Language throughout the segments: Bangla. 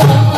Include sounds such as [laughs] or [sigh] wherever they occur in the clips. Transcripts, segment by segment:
আমার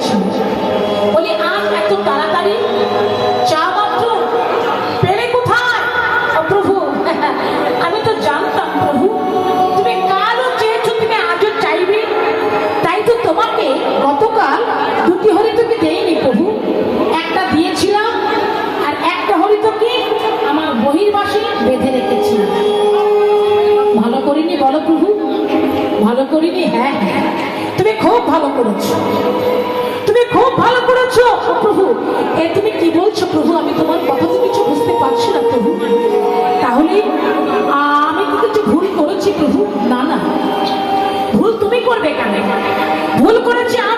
হয়েছিল বলি আজ এত তাড়াতাড়ি? চা মাত্র পেলে কোথায়? প্রভু, [laughs] আমি তো জানতাম প্রভু, তুমি কালও চেয়েছো তুমি আজও চাইবে। তাই তো তোমাকে গতকাল দুটি হরিতকে দেইনি প্রভু। একটা দিয়েছিলাম আর একটা হরিতকে আমার বহির্বাসে বেঁধে রেখেছিলাম ভালো করিনি বলো প্রভু, ভালো করিনি হ্যাঁ হ্যাঁ। তুমি খুব ভালো করেছ তুমি খুব ভালো করেছ ও প্রভু এ তুমি কি বলছো প্রভু? আমি তোমার কথা তো কিছু বুঝতে পারছি না প্রভু। তাহলে আমি তো কিছু ভুল করেছি প্রভু। না না। ভুল তুমি করবে কেন? ভুল করেছি আমি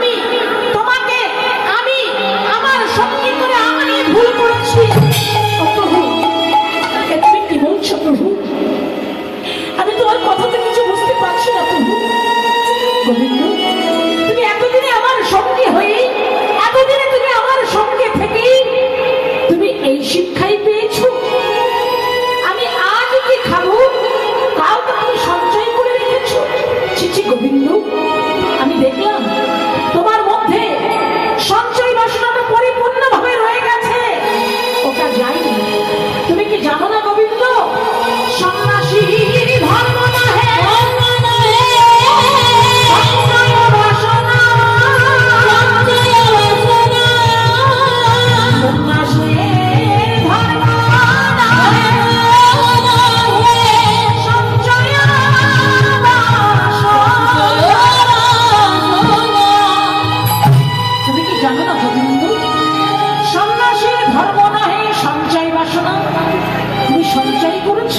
সঞ্চয় করেছ?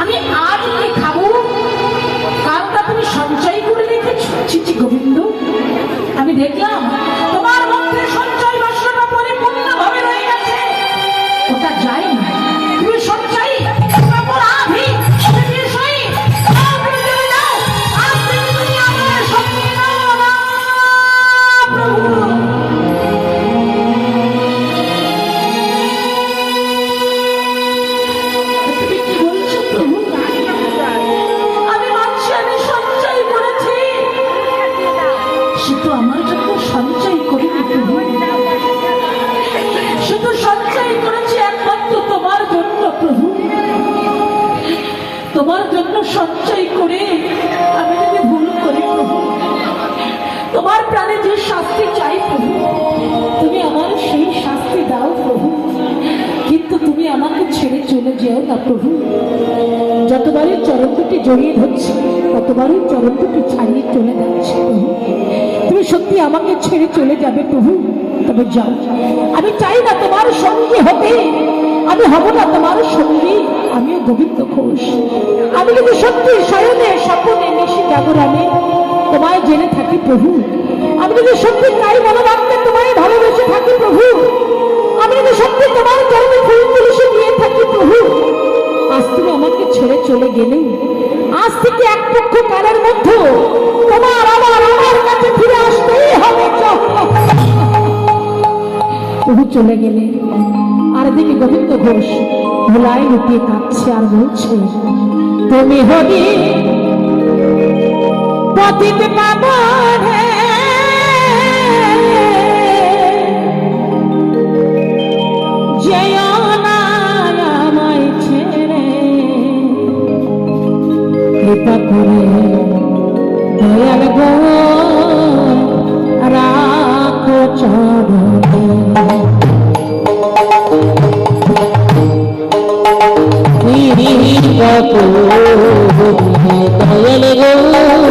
আমি আজ কি খাব? কালটা তুমি সঞ্চয় করে রেখেছ? চিচি গোবিন্দ, আমি দেখলাম তোমার প্রাণে যে শাস্তি চাই প্রভু, তুমি আমার সেই শাস্তি দাও প্রভু। কিন্তু তুমি আমাকে ছেড়ে চলে যেও না প্রভু। যতবারই চরণ জড়িয়ে ধরছি, ততবারই চরণ ছাড়িয়ে চলে যাচ্ছে প্রভু। তুমি সত্যি আমাকে ছেড়ে চলে যাবে প্রভু, তবে যাও। আমি চাই না তোমার সঙ্গে হতে, আমি হব না তোমার সঙ্গী, আমিও গোবিন্দ ঘোষ। আমি যদি সত্যি শয়নে স্বপনে নিশি জাগরণে তোমায় জেনে থাকি প্রভু। আমি যদি সত্যি তাই মনোবাক্যে তোমায় ভালোবেসে থাকি প্রভু, আমি যদি সত্যি তোমার চরণে ফুল তুলসী দিয়ে থাকি প্রভু, আজ তুমি আমাকে ছেড়ে চলে গেলে। আজ থেকে এক পক্ষ কালের মধ্যে তোমার আবার আমার কাছে ফিরে আসতেই হবে। প্রভু চলে গেলে। আর দিকে গোবিন্দ ঘোষ ভোলাই লুটিয়ে কাঁদছে আর বলছে, তুমি হবি পতিত পাবনে। যেও না আমায় ছেড়ে। কৃপা করে দয়াল গো, রাখো চরণে। কৃপা করে দয়াল গো।